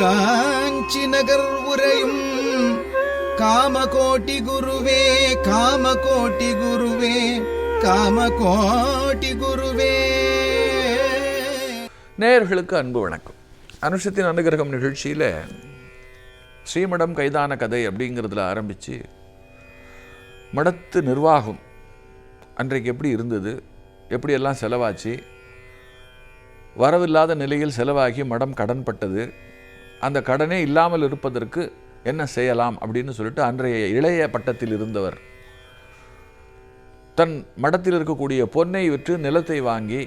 காஞ்சி நகர் உரையும் காமகோட்டி குருவே காமகோட்டி குருவே காமகோட்டி குருவே. நேயர்களுக்கு அன்பு வணக்கம். அனுஷத்தின் அனுகிரகம் நிகழ்ச்சியில் ஸ்ரீமடம் கைதான கதை அப்படிங்கிறதுல ஆரம்பித்து மடத்து நிர்வாகம் அன்றைக்கு எப்படி இருந்தது எப்படியெல்லாம் செலவாச்சு வரவில்லாத நிலையில் செலவாகி மடம் கடன்பட்டது அந்த கடனே இல்லாமல் இருப்பதற்கு என்ன செய்யலாம் அப்படின்னு சொல்லிட்டு அன்றைய இளைய பட்டத்தில் இருந்தவர். தன் மடத்தில் இருக்கக்கூடிய பொன்னை விற்று நிலத்தை வாங்கி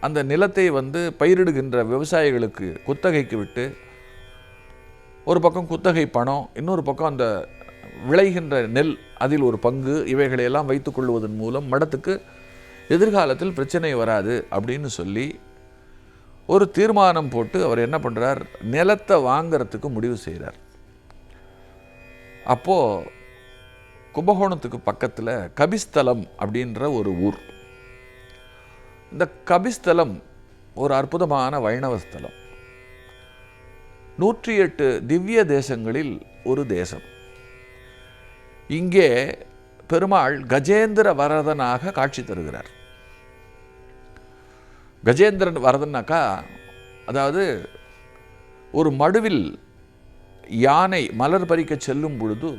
அந்த நிலத்தை வந்து பயிரிடுகின்ற விவசாயிகளுக்கு குத்தகைக்கு விட்டு ஒரு பக்கம் குத்தகை பணம் இன்னொரு பக்கம் அந்த விளைகின்ற நெல் அதில் ஒரு பங்கு இவைகளையெல்லாம் வைத்துக்கொள்வதன் மூலம் மடத்துக்கு எதிர்காலத்தில் பிரச்சனை வராது அப்படின்னு சொல்லி ஒரு தீர்மானம் போட்டு அவர் என்ன பண்ணுறார் நிலத்தை வாங்கிறதுக்கு முடிவு செய்கிறார் அப்போது கும்பகோணத்துக்கு பக்கத்தில் கபிஸ்தலம் அப்படின்ற ஒரு ஊர். இந்த கபிஸ்தலம் ஒரு அற்புதமான வைணவ ஸ்தலம். நூற்றி எட்டு திவ்ய தேசங்களில் ஒரு தேசம். இங்கே பெருமாள் கஜேந்திர வரதனாக காட்சி தருகிறார். கஜேந்திரன் வரதனாக்கா அதாவது ஒரு மடுவில் யானை மலர் பறிக்க செல்லும் பொழுது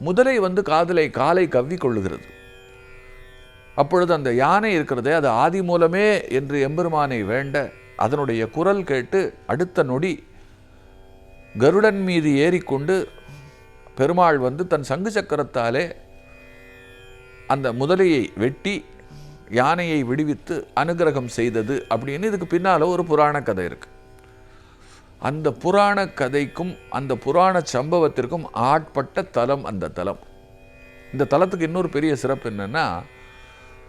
முதலை வந்து காதலை காலை கவ்வி கொள்ளுகிறது. அப்பொழுது அந்த யானை இருக்கிறதே அது ஆதி மூலமே என்று எம்பெருமானை வேண்ட அதனுடைய குரல் கேட்டு அடுத்த நொடி கருடன் மீது ஏறிக்கொண்டு பெருமாள் வந்து தன் சங்கு சக்கரத்தாலே அந்த முதலையை வெட்டி யானையை விடுவித்து அனுகிரகம் செய்தது அப்படின்னு இதுக்கு பின்னால் ஒரு புராண கதை இருக்கு. அந்த புராண கதைக்கும் அந்த புராண சம்பவத்திற்கும் ஆட்பட்ட தலம் அந்த தலம். இந்த தலத்துக்கு இன்னொரு பெரிய சிறப்பு என்னென்னா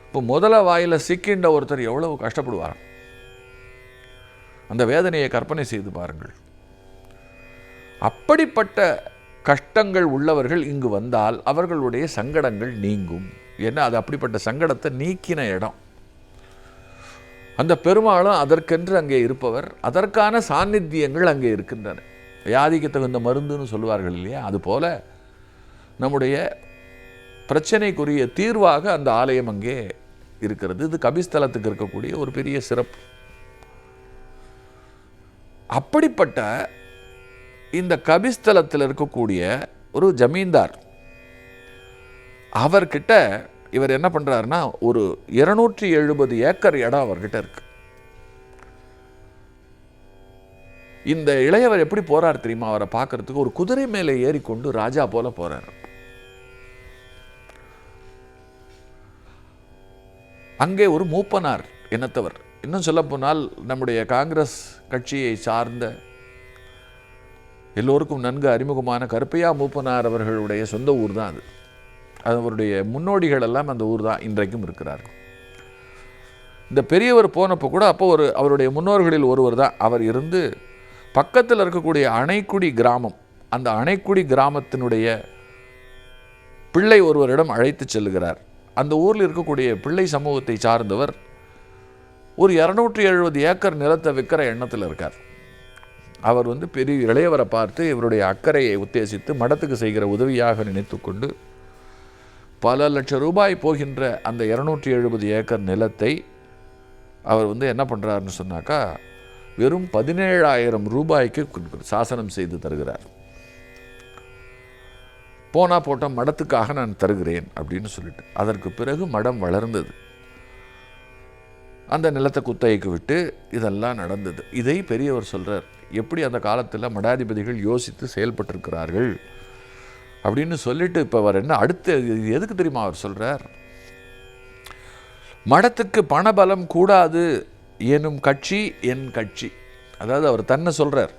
இப்போ முதல வாயில் சிக்கின்ற ஒருத்தர் எவ்வளவு கஷ்டப்படுவார் அந்த வேதனையை கற்பனை செய்து பாருங்கள். அப்படிப்பட்ட கஷ்டங்கள் உள்ளவர்கள் இங்கு வந்தால் அவர்களுடைய சங்கடங்கள் நீங்கும். ஏன்னா அது அப்படிப்பட்ட சங்கடத்தை நீக்கின இடம். அந்த பெருமாளும் அதற்கென்று அங்கே இருப்பவர் அதற்கான சாநித்தியங்கள் அங்கே இருக்கின்றன. வியாதிக்கு தகுந்த மருந்துன்னு சொல்லுவார்கள் இல்லையா? அதுபோல நம்முடைய பிரச்சனைக்குரிய தீர்வாக அந்த ஆலயம் அங்கே இருக்கிறது. இது கபிஸ்தலத்துக்கு இருக்கக்கூடிய ஒரு பெரிய சிறப்பு. அப்படிப்பட்ட இந்த கபிஸ்தலத்தில் இருக்கக்கூடிய ஒரு ஜமீன்தார் அவர்கிட்ட இவர் என்ன பண்ணுறாருன்னா ஒரு இருநூற்றி எழுபது ஏக்கர் இடம் அவர்கிட்ட இருக்கு. இந்த இளையவர் எப்படி போறார் தெரியுமா? அவரை பார்க்கறதுக்கு ஒரு குதிரை மேலே ஏறிக்கொண்டு ராஜா போல போகிறார் அங்கே ஒரு மூப்பனார் இனத்தவர். இன்னும் சொல்ல போனால் நம்முடைய காங்கிரஸ் கட்சியை சார்ந்த எல்லோருக்கும் நன்கு அறிமுகமான கருப்பையா மூப்பனார் அவர்களுடைய சொந்த ஊர் தான் அது. அவருடைய முன்னோடிகள் எல்லாம் அந்த ஊர் தான் இன்றைக்கும் இருக்கிறார்கள். இந்த பெரியவர் போனப்போ கூட அப்போ ஒரு அவருடைய முன்னோர்களில் ஒருவர் தான். அவர் இருந்து பக்கத்தில் இருக்கக்கூடிய அணைக்குடி கிராமம் அந்த அணைக்குடி கிராமத்தினுடைய பிள்ளை ஒருவரிடம் அழைத்து செல்லுகிறார் அந்த ஊரில் இருக்கக்கூடிய பிள்ளை சமூகத்தை சார்ந்தவர் ஒரு இரநூற்றி எழுபது ஏக்கர் நிலத்தை விற்கிற எண்ணத்தில் இருக்கார். அவர் வந்து பெரிய இளையவரை பார்த்து இவருடைய அக்கறையை உத்தேசித்து மடத்துக்கு செய்கிற உதவியாக நினைத்து கொண்டு பல லட்சம் ரூபாய் போகின்ற அந்த இரநூற்றி எழுபது ஏக்கர் நிலத்தை அவர் வந்து என்ன பண்ணுறாருன்னு சொன்னாக்கா வெறும் பதினேழாயிரம் ரூபாய்க்கு சாசனம் செய்து தருகிறார். போனா போட்ட மடத்துக்காக நான் தருகிறேன் அப்படின்னு சொல்லிட்டு அதற்கு பிறகு மடம் வளர்ந்தது. அந்த நிலத்தை குத்தகைக்கு விட்டு இதெல்லாம் நடந்தது. இதை பெரியவர் சொல்றார் எப்படி அந்த காலத்தில் மடாதிபதிகள் யோசித்து செயல்பட்டிருக்கிறார்கள்? அப்படின்னு சொல்லிட்டு இப்போ அவர் என்ன அடுத்து எதுக்கு தெரியுமா அவர் சொல்கிறார் மடத்துக்கு பணபலம் கூடாது எனும் கட்சி என் கட்சி. அதாவது அவர் தன்னை சொல்கிறார்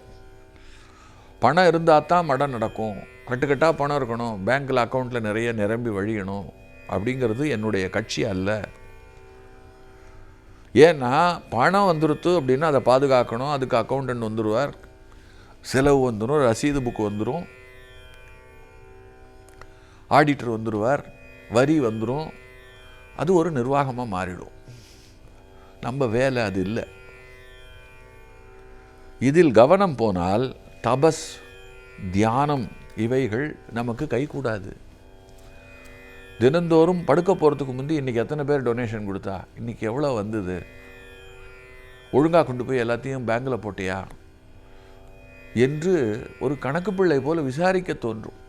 பணம் இருந்தால் தான் மடம் நடக்கும். கட்டுக்கட்டாக பணம் இருக்கணும். பேங்க்கில் அக்கௌண்ட்டில் நிறைய நிரம்பி வழியணும் அப்படிங்கிறது என்னுடைய கட்சி அல்ல. ஏன்னா பணம் வந்துருத்து அப்படின்னா அதை பாதுகாக்கணும். அதுக்கு அக்கௌண்டன்ட் வந்துடுவார் செலவு வந்துடும் ரசீது புக்கு வந்துடும் ஆடிட்டர் வந்துடுவார் வரி வந்துடும் அது ஒரு நிர்வாகமாக மாறிடும். நம்ம வேலை அது இல்லை. இதில் கவனம் போனால் தபஸ் தியானம் இவைகள் நமக்கு கைகூடாது தினந்தோறும் படுக்க போகிறதுக்கு முந்தி இன்றைக்கி எத்தனை பேர் டொனேஷன் கொடுத்தா? இன்றைக்கி எவ்வளோ வந்தது? ஒழுங்காக கொண்டு போய் எல்லாத்தையும் பேங்கில் போட்டியா? என்று ஒரு கணக்கு பிள்ளை போல் விசாரிக்க தோன்றும்.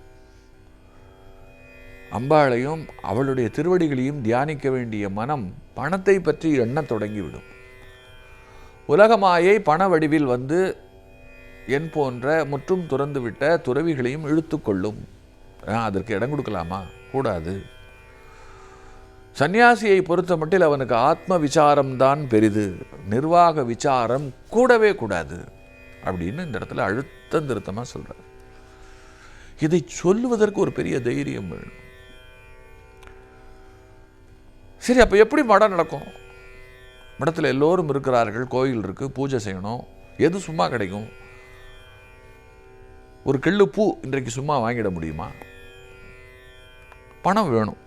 அம்பாளையும் அவளுடைய திருவடிகளையும் தியானிக்க வேண்டிய மனம் பணத்தை பற்றி எண்ணத் தொடங்கிவிடும். உலகமாயை பண வடிவில் வந்து என் போன்ற முற்றும் துறந்துவிட்ட துறவிகளையும் இழுத்துக்கொள்ளும் அதற்கு இடம் கொடுக்கலாமா? கூடாது. சன்னியாசியை பொறுத்த மட்டில் அவனுக்கு ஆத்ம விசாரம்தான் பெரிது. நிர்வாக விசாரம் கூடவே கூடாது அப்படின்னு இந்த இடத்துல அழுத்தம் திருத்தமாக சொல்கிறார் இதை சொல்லுவதற்கு ஒரு பெரிய தைரியம் வேணும். சரி அப்போ எப்படி மடம் நடக்கும்? மடத்தில் எல்லோரும் இருக்கிறார்கள் கோயில் இருக்குது பூஜை செய்யணும். எது சும்மா கிடைக்கும்? ஒரு கிள்ளு பூ இன்றைக்கு சும்மா வாங்கிட முடியுமா? பணம் வேணும்.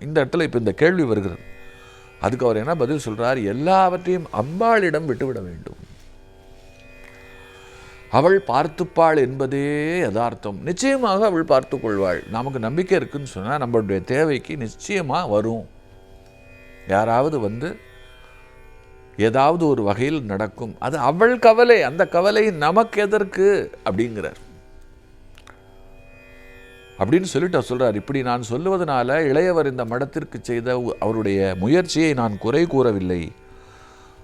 இந்த இடத்துல இப்போ இந்த கேள்வி வருகிறது. அதுக்கு அவர் என்ன பதில் சொல்கிறார் எல்லாவற்றையும் அம்பாளிடம் விட்டுவிட வேண்டும். அவள் பார்த்துப்பாள் என்பதே யதார்த்தம். நிச்சயமாக அவள் பார்த்து கொள்வாள். நமக்கு நம்பிக்கை இருக்குன்னு சொன்னால் நம்மளுடைய தேவைக்கு நிச்சயமாக வரும். யாராவது வந்து ஏதாவது ஒரு வகையில் நடக்கும். அது அவள் கவலை அந்த கவலை நமக்கு எதற்கு? அப்படிங்கிறார். அப்படின்னு சொல்லிட்டு அவர் இப்படி நான் சொல்லுவதனால இளையவர் இந்த மடத்திற்கு செய்த அவருடைய முயற்சியை நான் குறை கூறவில்லை.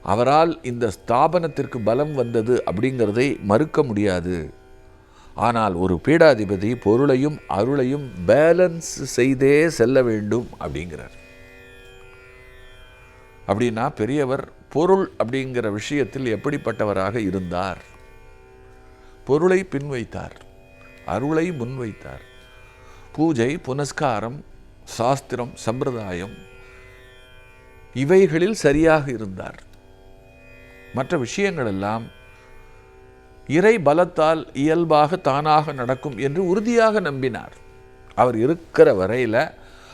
அவரால் இந்த ஸ்தாபனத்திற்கு பலம் வந்தது அப்படிங்கிறதை மறுக்க முடியாது. ஆனால் ஒரு பீடாதிபதி பொருளையும் அருளையும் பேலன்ஸ் செய்தே செல்ல வேண்டும். அப்படிங்கிறார். அப்படின்னா பெரியவர் பொருள் அப்படிங்கிற விஷயத்தில் எப்படிப்பட்டவராக இருந்தார்? பொருளை பின்வைத்தார் அருளை முன்வைத்தார். பூஜை புனஸ்காரம் சாஸ்திரம் சம்பிரதாயம் இவைகளில் சரியாக இருந்தார். மற்ற விஷயங்களெல்லாம் இறை பலத்தால் இயல்பாக தானாக நடக்கும் என்று உறுதியாக நம்பினார். அவர் இருக்கிற வரையில்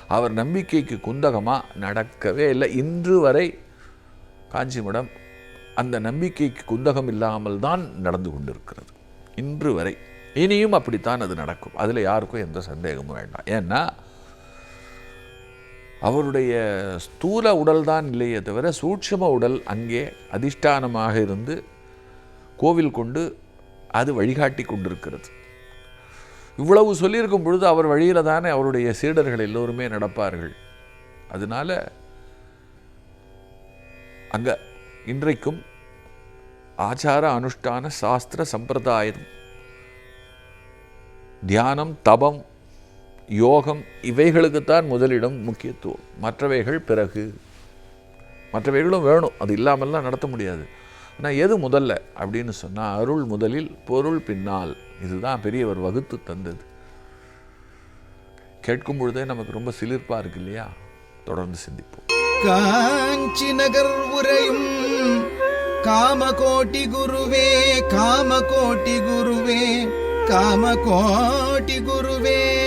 அவர் நம்பிக்கைக்கு குந்தகமாக நடக்கவே இல்லை. இன்று வரை காஞ்சிமடம் அந்த நம்பிக்கைக்கு குந்தகம் இல்லாமல் தான் நடந்து கொண்டிருக்கிறது. இன்று வரை. இனியும் அப்படித்தான் அது நடக்கும். அதில் யாருக்கும் எந்த சந்தேகமும் வேண்டாம். ஏன்னா அவருடைய ஸ்தூல உடல் தான் இல்லையே தவிர சூட்சம உடல் அங்கே அதிஷ்டானமாக இருந்து கோவில் கொண்டு அது வழிகாட்டி கொண்டிருக்கிறது. இவ்வளவு சொல்லியிருக்கும் பொழுது அவர் வழியில் தானே அவருடைய சீடர்கள் எல்லோருமே நடப்பார்கள். அதனால அங்க இன்றைக்கும் ஆச்சார அனுஷ்டான சாஸ்திர சம்பிரதாயம் தியானம் தபம் யோகம் இவைகளுக்குத்தான் முதலிடம் முக்கியத்துவம். மற்றவைகள் பிறகு. மற்றவைகளும் வேணும். அது இல்லாமல்லாம் நடத்த முடியாது. ஆனால் எது முதல்ல அப்படின்னு சொன்னால் அருள் முதலில் பொருள் பின்னால். இதுதான் பெரியவர் வகுத்து தந்தது. கேட்கும் பொழுதே நமக்கு ரொம்ப சிலிர்ப்பாக இருக்கு இல்லையா? தொடர்ந்து சிந்திப்போம். காஞ்சி நகர் உரையும் காமகோட்டி குருவே காமகோட்டி குருவே காமகோட்டி குருவே.